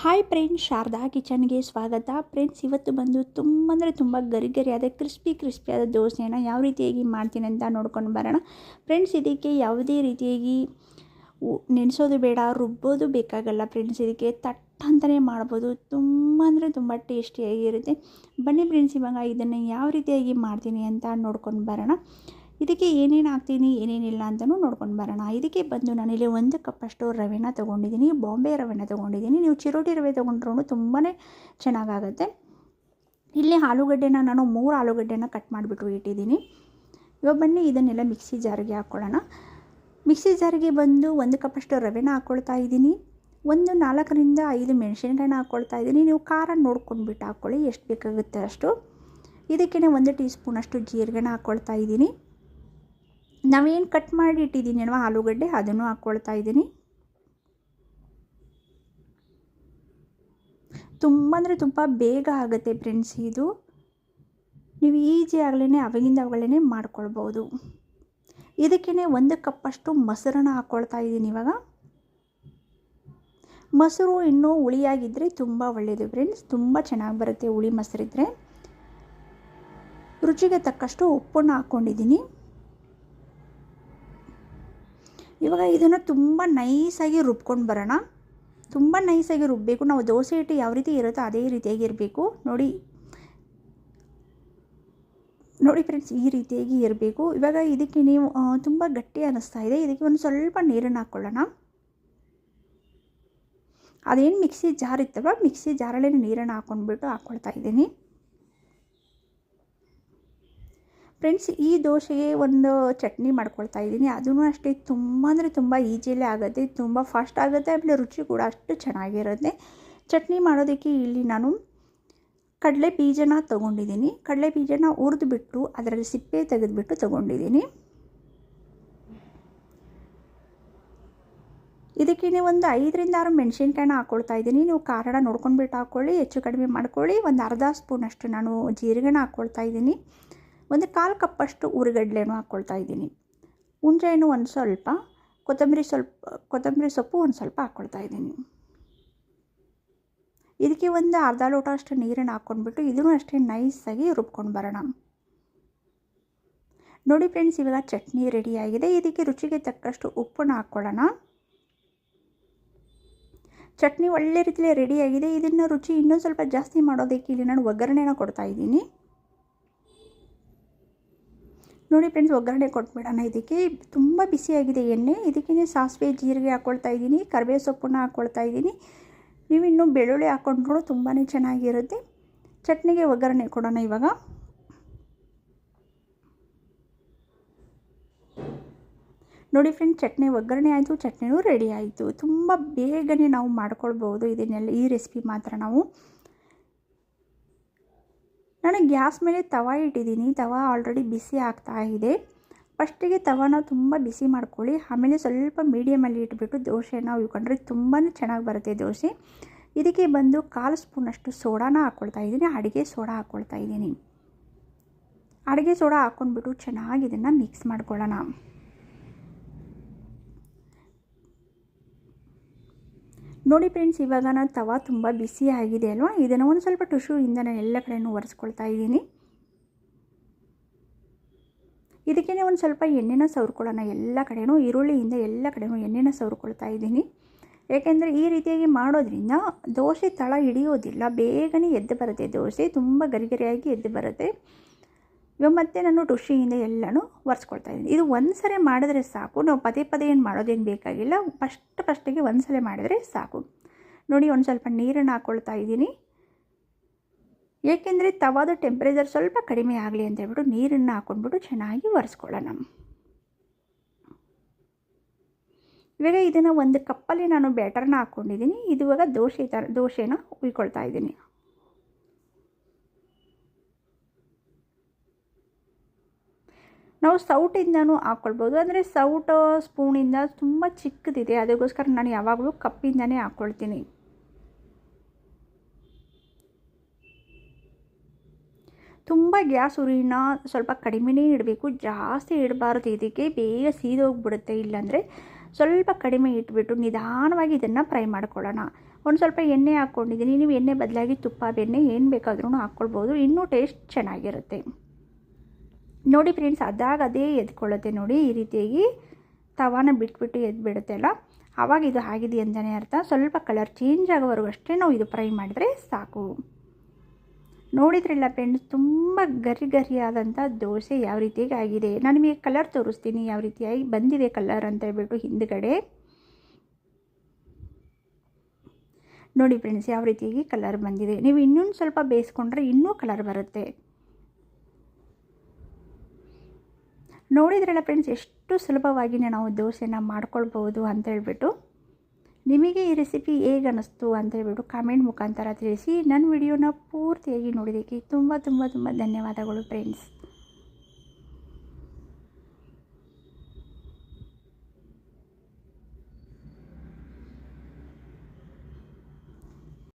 Hi friends Sharada ಕಿಚನ್ಗೆ ಸ್ವಾಗತ. Friends ಇವತ್ತು ಬಂದು ತುಂಬ ಅಂದರೆ ತುಂಬ ಗರಿ ಗರಿಯಾದ ಕ್ರಿಸ್ಪಿ ಕ್ರಿಸ್ಪಿಯಾದ ದೋಸೆಯನ್ನು ಯಾವ ರೀತಿಯಾಗಿ ಮಾಡ್ತೀನಿ ಅಂತ ನೋಡ್ಕೊಂಡು ಬರೋಣ. ಫ್ರೆಂಡ್ಸ್ ಇದಕ್ಕೆ ಯಾವುದೇ ರೀತಿಯಾಗಿ ನೆನೆಸೋದು ಬೇಡ, ರುಬ್ಬೋದು ಬೇಕಾಗಲ್ಲ ಫ್ರೆಂಡ್ಸ್ ಇದಕ್ಕೆ ತಟ್ ಅಂತಲೇ ಮಾಡ್ಬೋದು. ತುಂಬ ಅಂದರೆ ತುಂಬ ಟೇಸ್ಟಿಯಾಗಿರುತ್ತೆ. ಬನ್ನಿ ಫ್ರೆಂಡ್ಸ್ ಇವಾಗ ಇದನ್ನು ಯಾವ ರೀತಿಯಾಗಿ ಮಾಡ್ತೀನಿ ಅಂತ ನೋಡ್ಕೊಂಡು ಬರೋಣ. ಇದಕ್ಕೆ ಏನೇನು ಹಾಕ್ತೀನಿ, ಏನೇನಿಲ್ಲ ಅಂತಲೂ ನೋಡ್ಕೊಂಡು ಬರೋಣ. ಇದಕ್ಕೆ ಬಂದು ನಾನಿಲ್ಲಿ ಒಂದು ಕಪ್ಪಷ್ಟು ರವೆನ ತೊಗೊಂಡಿದ್ದೀನಿ. ಬಾಂಬೆ ರವೆನ ತೊಗೊಂಡಿದ್ದೀನಿ. ನೀವು ಚಿರೋಟಿ ರವೆ ತೊಗೊಂಡ್ರೂ ತುಂಬಾ ಚೆನ್ನಾಗಾಗತ್ತೆ. ಇಲ್ಲಿ ಆಲೂಗಡ್ಡೆನ ನಾನು ಮೂರು ಆಲೂಗಡ್ಡೆನ ಕಟ್ ಮಾಡಿಬಿಟ್ಟು ಇಟ್ಟಿದ್ದೀನಿ. ಇವಾಗ ಬನ್ನಿ, ಇದನ್ನೆಲ್ಲ ಮಿಕ್ಸಿ ಜಾರಿಗೆ ಹಾಕ್ಕೊಳ್ಳೋಣ ಮಿಕ್ಸಿ ಜಾರಿಗೆ ಬಂದು ಒಂದು ಕಪ್ಪಷ್ಟು ರವೆನ ಹಾಕ್ಕೊಳ್ತಾ ಇದ್ದೀನಿ. ಒಂದು ನಾಲ್ಕರಿಂದ ಐದು ಮೆಣಸಿನ್ಕಾಯಿನ ಹಾಕ್ಕೊಳ್ತಾ ಇದ್ದೀನಿ. ನೀವು ಖಾರ ನೋಡ್ಕೊಂಡ್ಬಿಟ್ಟು ಹಾಕ್ಕೊಳ್ಳಿ ಎಷ್ಟು ಬೇಕಾಗುತ್ತೆ ಅಷ್ಟು. ಇದಕ್ಕೆ ಒಂದು ಟೀ ಸ್ಪೂನಷ್ಟು ಜೀರಿಗೆನ ಹಾಕ್ಕೊಳ್ತಾ ಇದ್ದೀನಿ. ನಾವೇನು ಕಟ್ ಮಾಡಿ ಇಟ್ಟಿದ್ದೀನಿ ಅಲ್ವಾ ಆಲೂಗಡ್ಡೆ ಅದನ್ನು ಹಾಕ್ಕೊಳ್ತಾ ಇದ್ದೀನಿ. ತುಂಬ ಅಂದರೆ ತುಂಬ ಬೇಗ ಆಗುತ್ತೆ ಫ್ರೆಂಡ್ಸ್ ಇದು. ನೀವು ಈಜಿ ಆಗಲೇ ಅವಾಗಿಂದ ಅವಾಗಲೇ ಮಾಡ್ಕೊಳ್ಬೋದು. ಇದಕ್ಕೇ ಒಂದು ಕಪ್ಪಷ್ಟು ಮೊಸರನ್ನು ಹಾಕ್ಕೊಳ್ತಾ ಇದ್ದೀನಿ ಇವಾಗ. ಮೊಸರು ಇನ್ನೂ ಹುಳಿಯಾಗಿದ್ದರೆ ತುಂಬ ಒಳ್ಳೆಯದು ಫ್ರೆಂಡ್ಸ್ ತುಂಬ ಚೆನ್ನಾಗಿ ಬರುತ್ತೆ ಹುಳಿ ಮೊಸರಿದ್ದರೆ ರುಚಿಗೆ ತಕ್ಕಷ್ಟು ಉಪ್ಪನ್ನು ಹಾಕ್ಕೊಂಡಿದ್ದೀನಿ ಇವಾಗ ಇದನ್ನು ತುಂಬ ನೈಸಾಗಿ ರುಬ್ಕೊಂಡು ಬರೋಣ. ತುಂಬ ನೈಸಾಗಿ ರುಬ್ಬಬೇಕು ನಾವು ದೋಸೆ ಹಿಟ್ಟು ಯಾವ ರೀತಿ ಇರುತ್ತೋ ಅದೇ ರೀತಿಯಾಗಿ ಇರಬೇಕು. ನೋಡಿ. ನೋಡಿ ಫ್ರೆಂಡ್ಸ್ ಈ ರೀತಿಯಾಗಿ ಇರಬೇಕು. ಇವಾಗ ಇದಕ್ಕೆ ನೀವು ತುಂಬ ಗಟ್ಟಿ ಅನ್ನಿಸ್ತಾ ಇದೆ. ಇದಕ್ಕೆ ಒಂದು ಸ್ವಲ್ಪ ನೀರನ್ನು ಹಾಕ್ಕೊಳ್ಳೋಣ ಅದೇನು ಮಿಕ್ಸಿ ಜಾರ್ ಇತ್ತಲ್ವ? ಮಿಕ್ಸಿ ಜಾರಲ್ಲೇ ನೀರನ್ನು ಹಾಕ್ಕೊಂಡ್ಬಿಟ್ಟು ಹಾಕ್ಕೊಳ್ತಾ ಇದ್ದೀನಿ. ಫ್ರೆಂಡ್ಸ್ ಈ ದೋಸೆಗೆ ಒಂದು ಚಟ್ನಿ ಮಾಡ್ಕೊಳ್ತಾ ಇದ್ದೀನಿ. ಅದೂ ಅಷ್ಟೇ, ತುಂಬ ಅಂದರೆ ತುಂಬ ಈಜಿಯಲ್ಲೇ ಆಗುತ್ತೆ, ತುಂಬ ಫಾಸ್ಟ್ ಆಗುತ್ತೆ, ಆಮೇಲೆ ರುಚಿ ಕೂಡ ಅಷ್ಟು ಚೆನ್ನಾಗಿರುತ್ತೆ. ಚಟ್ನಿ ಮಾಡೋದಕ್ಕೆ ಇಲ್ಲಿ ನಾನು ಕಡಲೆ ಬೀಜನ ತೊಗೊಂಡಿದ್ದೀನಿ. ಕಡಲೆ ಬೀಜನ ಹುರಿದ್ಬಿಟ್ಟು ಅದರಲ್ಲಿ ಸಿಪ್ಪೆ ತೆಗೆದುಬಿಟ್ಟು ತೊಗೊಂಡಿದ್ದೀನಿ. ಇದಕ್ಕೆ ನೀವು ಒಂದು ಐದರಿಂದ ಆರು ಮೆಣಸಿನ್ಕಾಯಿನ ಹಾಕ್ಕೊಳ್ತಾ ಇದ್ದೀನಿ. ನೀವು ಕಾರಣ ನೋಡ್ಕೊಂಡ್ಬಿಟ್ಟು ಹಾಕ್ಕೊಳ್ಳಿ ಹೆಚ್ಚು ಕಡಿಮೆ ಮಾಡ್ಕೊಳ್ಳಿ. ಒಂದು ಅರ್ಧ ಸ್ಪೂನಷ್ಟು ನಾನು ಜೀರಿಗೆನ ಹಾಕ್ಕೊಳ್ತಾ ಇದ್ದೀನಿ. ಒಂದು ಕಾಲು ಕಪ್ಪಷ್ಟು ಉರಿಗಡ್ಲೆನೂ ಹಾಕ್ಕೊಳ್ತಾ ಇದ್ದೀನಿ. ಹುಣಸೆಹಣ್ಣು ಒಂದು ಸ್ವಲ್ಪ, ಕೊತ್ತಂಬರಿ ಸ್ವಲ್ಪ, ಕೊತ್ತಂಬರಿ ಸೊಪ್ಪು ಒಂದು ಸ್ವಲ್ಪ ಹಾಕ್ಕೊಳ್ತಾ ಇದ್ದೀನಿ. ಇದಕ್ಕೆ ಒಂದು ಅರ್ಧ ಲೋಟ ಅಷ್ಟು ನೀರನ್ನು ಹಾಕ್ಕೊಂಡ್ಬಿಟ್ಟು ಇದನ್ನು ಅಷ್ಟೇ ನೈಸಾಗಿ ರುಬ್ಕೊಂಡು ಬರೋಣ. ನೋಡಿ ಫ್ರೆಂಡ್ಸ್, ಇವಾಗ ಚಟ್ನಿ ರೆಡಿಯಾಗಿದೆ ಇದಕ್ಕೆ ರುಚಿಗೆ ತಕ್ಕಷ್ಟು ಉಪ್ಪನ್ನು ಹಾಕ್ಕೊಳ್ಳೋಣ. ಚಟ್ನಿ ಒಳ್ಳೆ ರೀತಿಯಲ್ಲಿ ರೆಡಿಯಾಗಿದೆ ಇದನ್ನು ರುಚಿ ಇನ್ನೂ ಸ್ವಲ್ಪ ಜಾಸ್ತಿ ಮಾಡೋದಕ್ಕೆ ಇಲ್ಲಿ ನಾನು ಒಗ್ಗರಣೆನ ಕೊಡ್ತಾ ಇದ್ದೀನಿ. ನೋಡಿ ಫ್ರೆಂಡ್ಸ್ ಒಗ್ಗರಣೆ ಕೊಟ್ಬಿಡೋಣ. ಇದಕ್ಕೆ ತುಂಬ ಬಿಸಿಯಾಗಿದೆ ಎಣ್ಣೆ. ಇದಕ್ಕೆ ಸಾಸಿವೆ, ಜೀರಿಗೆ ಹಾಕ್ಕೊಳ್ತಾ ಇದ್ದೀನಿ. ಕರಿಬೇವು ಸೊಪ್ಪನ್ನ ಹಾಕ್ಕೊಳ್ತಾ ಇದ್ದೀನಿ. ನೀವು ಇನ್ನೂ ಬೆಳ್ಳುಳ್ಳಿ ಹಾಕ್ಕೊಂಡ್ರು ತುಂಬಾ ಚೆನ್ನಾಗಿರುತ್ತೆ. ಚಟ್ನಿಗೆ ಒಗ್ಗರಣೆ ಕೊಡೋಣ ಇವಾಗ. ನೋಡಿ ಫ್ರೆಂಡ್ಸ್ ಚಟ್ನಿ ಒಗ್ಗರಣೆ ಆಯಿತು, ಚಟ್ನಿನೂ ರೆಡಿ ಆಯಿತು. ತುಂಬ ಬೇಗನೆ ನಾವು ಮಾಡ್ಕೊಳ್ಬೋದು ಇದನ್ನೆಲ್ಲ, ಈ ರೆಸಿಪಿ ಮಾತ್ರ ನಾವು. ನಾನು ಗ್ಯಾಸ್ ಮೇಲೆ ತವ ಇಟ್ಟಿದ್ದೀನಿ. ತವ ಆಲ್ರೆಡಿ ಬಿಸಿ ಆಗ್ತಾ ಇದೆ. ಫಸ್ಟಿಗೆ ತವನ ತುಂಬ ಬಿಸಿ ಮಾಡ್ಕೊಳ್ಳಿ. ಆಮೇಲೆ ಸ್ವಲ್ಪ ಮೀಡಿಯಮಲ್ಲಿ ಇಟ್ಬಿಟ್ಟು ದೋಸೆನ ಉಯ್ಕೊಂಡ್ರೆ ತುಂಬಾ ಚೆನ್ನಾಗಿ ಬರುತ್ತೆ ದೋಸೆ. ಇದಕ್ಕೆ ಬಂದು ಕಾಲು ಸ್ಪೂನಷ್ಟು ಸೋಡಾನ ಹಾಕ್ಕೊಳ್ತಾ ಇದ್ದೀನಿ. ಅಡುಗೆ ಸೋಡಾ ಹಾಕ್ಕೊಳ್ತಾ ಇದ್ದೀನಿ. ಅಡುಗೆ ಸೋಡಾ ಹಾಕ್ಕೊಂಡ್ಬಿಟ್ಟು ಚೆನ್ನಾಗಿ ಇದನ್ನು ಮಿಕ್ಸ್ ಮಾಡ್ಕೊಳ್ಳೋಣ. ನೋಡಿ ಫ್ರೆಂಡ್ಸ್ ಇವಾಗ ನಾನು ತವ ತುಂಬ ಬಿಸಿ ಆಗಿದೆ ಅಲ್ವಾ? ಇದನ್ನು ಒಂದು ಸ್ವಲ್ಪ ಟಿಶ್ಯೂಯಿಂದ ನಾನು ಎಲ್ಲ ಕಡೆಯೂ ಒರೆಸ್ಕೊಳ್ತಾ ಇದ್ದೀನಿ. ಇದಕ್ಕೇ ಒಂದು ಸ್ವಲ್ಪ ಎಣ್ಣೆನ ಸವರ್ಕೊಳ್ಳೋಣ. ಎಲ್ಲ ಕಡೆಯೂ ಈರುಳ್ಳಿಯಿಂದ ಎಲ್ಲ ಕಡೆಯೂ ಎಣ್ಣೆನ ಸವರ್ಕೊಳ್ತಾ ಇದ್ದೀನಿ. ಏಕೆಂದರೆ ಈ ರೀತಿಯಾಗಿ ಮಾಡೋದ್ರಿಂದ ದೋಸೆ ತಳ ಹಿಡಿಯೋದಿಲ್ಲ. ಬೇಗನೆ ಎದ್ದು ಬರುತ್ತೆ ದೋಸೆ. ತುಂಬ ಗರಿಗರಿಯಾಗಿ ಎದ್ದು ಬರುತ್ತೆ. ಇವಾಗ ಮತ್ತೆ ನಾನು ಟುಷಿಯಿಂದ ಎಲ್ಲನೂ ಒರೆಸ್ಕೊಳ್ತಾ ಇದ್ದೀನಿ. ಇದು ಒಂದು ಸರಿ ಮಾಡಿದ್ರೆ ಸಾಕು. ನಾವು ಪದೇ ಪದೇ ಏನು ಮಾಡೋದೇನು ಬೇಕಾಗಿಲ್ಲ. ಫಸ್ಟ್ ಫಸ್ಟಿಗೆ ಒಂದು ಸಲ ಮಾಡಿದರೆ ಸಾಕು. ನೋಡಿ, ಒಂದು ಸ್ವಲ್ಪ ನೀರನ್ನು ಹಾಕ್ಕೊಳ್ತಾ ಇದ್ದೀನಿ. ಏಕೆಂದರೆ ತವಾದ ಟೆಂಪ್ರೇಚರ್ ಸ್ವಲ್ಪ ಕಡಿಮೆ ಆಗಲಿ ಅಂತ ಹೇಳ್ಬಿಟ್ಟು ನೀರನ್ನು ಹಾಕ್ಕೊಂಡ್ಬಿಟ್ಟು ಚೆನ್ನಾಗಿ ಒರೆಸ್ಕೊಳ್ಳೋಣ. ಇವಾಗ ಇದನ್ನು ಒಂದು ಕಪ್ಪಲ್ಲಿ ನಾನು ಬ್ಯಾಟರ್ನ ಹಾಕ್ಕೊಂಡಿದ್ದೀನಿ ಇದು ಇವಾಗ ದೋಸೆ ಥರ ದೋಸೆನ ಉಯ್ಕೊಳ್ತಾ ಇದ್ದೀನಿ. ನಾವು ಸೌಟಿಂದನೂ ಹಾಕ್ಕೊಳ್ಬೋದು ಅಂದರೆ ಸೌಟ್ ಸ್ಪೂನಿಂದ ತುಂಬ ಚಿಕ್ಕದಿದೆ. ಅದಕ್ಕೋಸ್ಕರ ನಾನು ಯಾವಾಗಲೂ ಕಪ್ಪಿಂದನೇ ಹಾಕ್ಕೊಳ್ತೀನಿ ತುಂಬ ಗ್ಯಾಸ್ ಉರಿನ ಸ್ವಲ್ಪ ಕಡಿಮೆನೇ ಇಡಬೇಕು. ಜಾಸ್ತಿ ಇಡಬಾರ್ದು. ಇದಕ್ಕೆ ಬೇಗ ಸೀದೋಗ್ಬಿಡುತ್ತೆ. ಇಲ್ಲಾಂದರೆ ಸ್ವಲ್ಪ ಕಡಿಮೆ ಇಟ್ಬಿಟ್ಟು ನಿಧಾನವಾಗಿ ಇದನ್ನು ಫ್ರೈ ಮಾಡ್ಕೊಳ್ಳೋಣ. ಒಂದು ಸ್ವಲ್ಪ ಎಣ್ಣೆ ಹಾಕ್ಕೊಂಡಿದ್ದೀನಿ. ನೀವು ಎಣ್ಣೆ ಬದಲಾಗಿ ತುಪ್ಪ, ಬೆಣ್ಣೆ ಏನು ಬೇಕಾದ್ರೂ ಹಾಕ್ಕೊಳ್ಬೋದು ಇನ್ನೂ ಟೇಸ್ಟ್ ಚೆನ್ನಾಗಿರುತ್ತೆ. ನೋಡಿ ಫ್ರೆಂಡ್ಸ್, ಅದಾಗ ಅದೇ ಎದ್ಕೊಳ್ಳುತ್ತೆ ನೋಡಿ, ಈ ರೀತಿಯಾಗಿ ತವಾನ ಬಿಟ್ಬಿಟ್ಟು ಎದ್ಬಿಡುತ್ತೆ ಅಲ್ಲ? ಆವಾಗ ಇದು ಆಗಿದೆ ಅಂತಲೇ ಅರ್ಥ. ಸ್ವಲ್ಪ ಕಲರ್ ಚೇಂಜ್ ಆಗೋವರೆಗೂ ಅಷ್ಟೇ ನಾವು ಇದು ಫ್ರೈ ಮಾಡಿದ್ರೆ ಸಾಕು. ನೋಡಿದ್ರಲ್ಲ ಫ್ರೆಂಡ್ಸ್, ತುಂಬ ಗರಿ ಗರಿಯಾದಂಥ ದೋಸೆ ಯಾವ ರೀತಿಯಾಗಿ ಆಗಿದೆ. ನಾನು ನಿಮಗೆ ಕಲರ್ ತೋರಿಸ್ತೀನಿ, ಯಾವ ರೀತಿಯಾಗಿ ಬಂದಿದೆ ಕಲರ್ ಅಂತ ಹೇಳ್ಬಿಟ್ಟು ಹಿಂದುಗಡೆ. ನೋಡಿ ಫ್ರೆಂಡ್ಸ್, ಯಾವ ರೀತಿಯಾಗಿ ಕಲರ್ ಬಂದಿದೆ. ನೀವು ಇನ್ನೊಂದು ಸ್ವಲ್ಪ ಬೇಯಿಸ್ಕೊಂಡ್ರೆ ಇನ್ನೂ ಕಲರ್ ಬರುತ್ತೆ. ನೋಡಿದ್ರಲ್ಲ ಫ್ರೆಂಡ್ಸ್ ಎಷ್ಟು ಸುಲಭವಾಗಿಯೇ ನಾವು ದೋಸೆನ ಮಾಡ್ಕೊಳ್ಬೋದು ಅಂತ ಹೇಳ್ಬಿಟ್ಟು, ನಿಮಗೆ ಈ ರೆಸಿಪಿ ಹೇಗೆ ಅನ್ನಿಸ್ತು ಅಂತ ಹೇಳ್ಬಿಟ್ಟು ಕಾಮೆಂಟ್ ಮುಖಾಂತರ ತಿಳಿಸಿ. ನನ್ನ ವಿಡಿಯೋನ ಪೂರ್ತಿಯಾಗಿ ನೋಡಿದ್ದಕ್ಕೆ ತುಂಬ ತುಂಬ ತುಂಬ ಧನ್ಯವಾದಗಳು ಫ್ರೆಂಡ್ಸ್